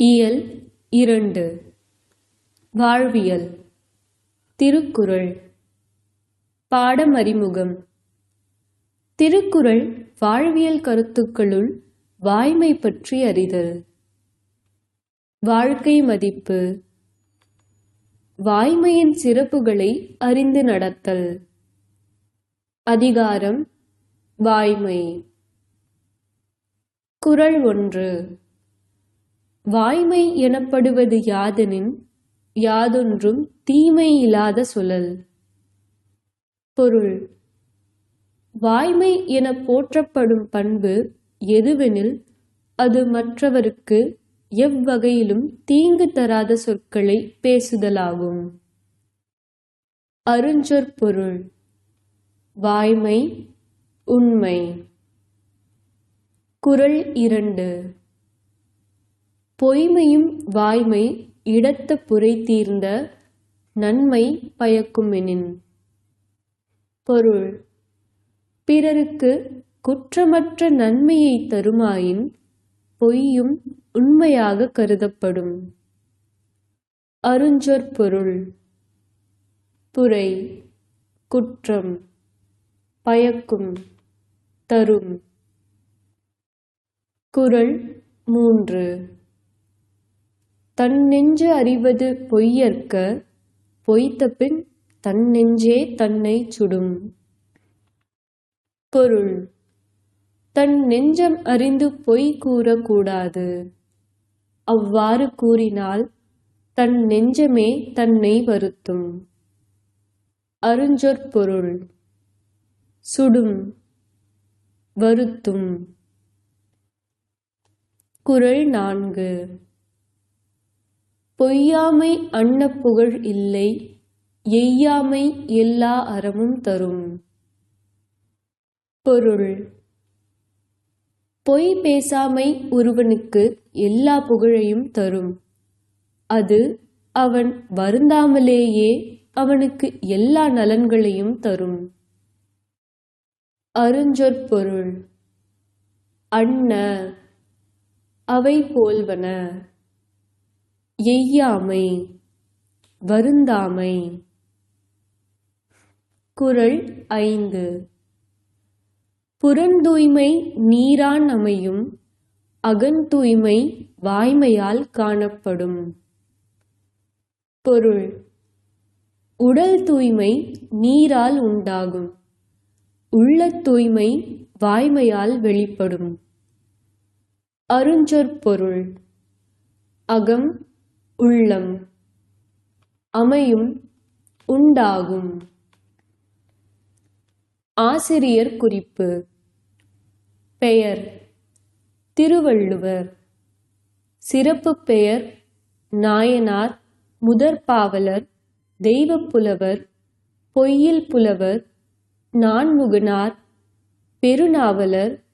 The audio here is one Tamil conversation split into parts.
இயல் இரண்டு. வாழ்வியல். திருக்குறள். பாடம் அறிமுகம் திருக்குறள் வாழ்வியல் கருத்துக்களுள் வாய்மை பற்றி அறிதல். வாழ்க்கை மதிப்பு. வாய்மையின் சிறப்புகளை அறிந்து நடத்தல். அதிகாரம். வாய்மை. குறள் ஒன்று. வாய்மை எனப்படுவது யாதெனின் யாதொன்றும் தீமை இல்லாத சொல்லல் பொருள். வாய்மை என போற்றப்படும் பண்பு எதுவெனில் அது மற்றவருக்கு எவ்வகையிலும் தீங்கு தராத சொற்களை பேசுதலாகும். அருஞ்சொற்பொருள் வாய்மை உண்மை. குறள் இரண்டு. பொய்மையும் வாய்மை இடத்த புரை தீர்ந்த நன்மை பயக்குமெனின். பொருள். பிறருக்கு குற்றமற்ற நன்மையை தருமாயின் பொய்யும் உண்மையாக கருதப்படும். அருஞ்சொற்பொருள் புரை. குற்றம். பயக்கும். தரும். குரல் மூன்று. தன் நெஞ்சு அறிவது பொய்யற்க பொய்த்தபின் தன் நெஞ்சே தன்னை சுடும். பொருள். தன் நெஞ்சம் அறிந்து பொய் கூறக்கூடாது. அவ்வாறு கூறினால் தன் நெஞ்சமே தன்னை வருத்தும். அருஞ்சொற்பொருள் சுடும். வருத்தும். குறள் நான்கு. பொய்யாமை அன்ன புகழ் இல்லை எய்யாமை எல்லா அறமும் தரும். பொருள். பொய் பேசாமை ஒருவனுக்கு எல்லா புகழையும் தரும். அது அவன் வருந்தாமலேயே அவனுக்கு எல்லா நலன்களையும் தரும். அருஞ்சொற்பொருள் அன்ன. அவை போல்வன. எய்யாமை வருந்தாமை. குரல் ஐந்து. புறந்தூய்மை நீரான் அமையும் அகந்தூய்மை வாய்மையால் காணப்படும். பொருள். உடல் தூய்மை நீரால் உண்டாகும் உள்ள தூய்மை வாய்மையால் வெளிப்படும். அருஞ்சொற்பொருள் அகம் உள்ளம் அமையும் உண்டாகும். ஆசிரியர் குறிப்பு. பெயர் திருவள்ளுவர். சிறப்பு பெயர் நாயனார் முதற்பாவலர் தெய்வப்புலவர் பொய்யில் புலவர் நான்முகனார் பெருநாவலர்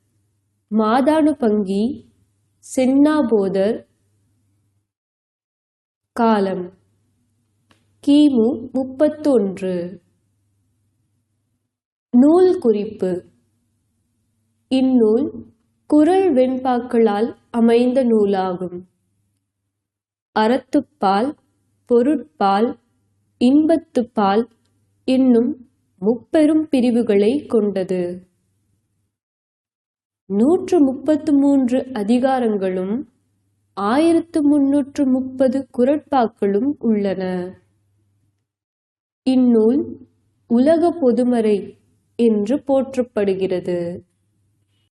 மாதானுபங்கி சென்னாபோதர் காலம். கிமு முப்பத்தொன்று. நூல் குறிப்பு. இந்நூல் குறள் வெண்பாக்களால் அமைந்த நூலாகும். அறத்துப்பால் பொருட்பால் இன்பத்துப்பால் என்னும் முப்பெரும் பிரிவுகளை கொண்டது. நூற்று முப்பத்து மூன்று அதிகாரங்களும் ஆயிரத்து முன்னூற்று முப்பது குரட்பாக்களும் உள்ளன. இந்நூல் உலக பொதுமறை என்று போற்றப்படுகிறது.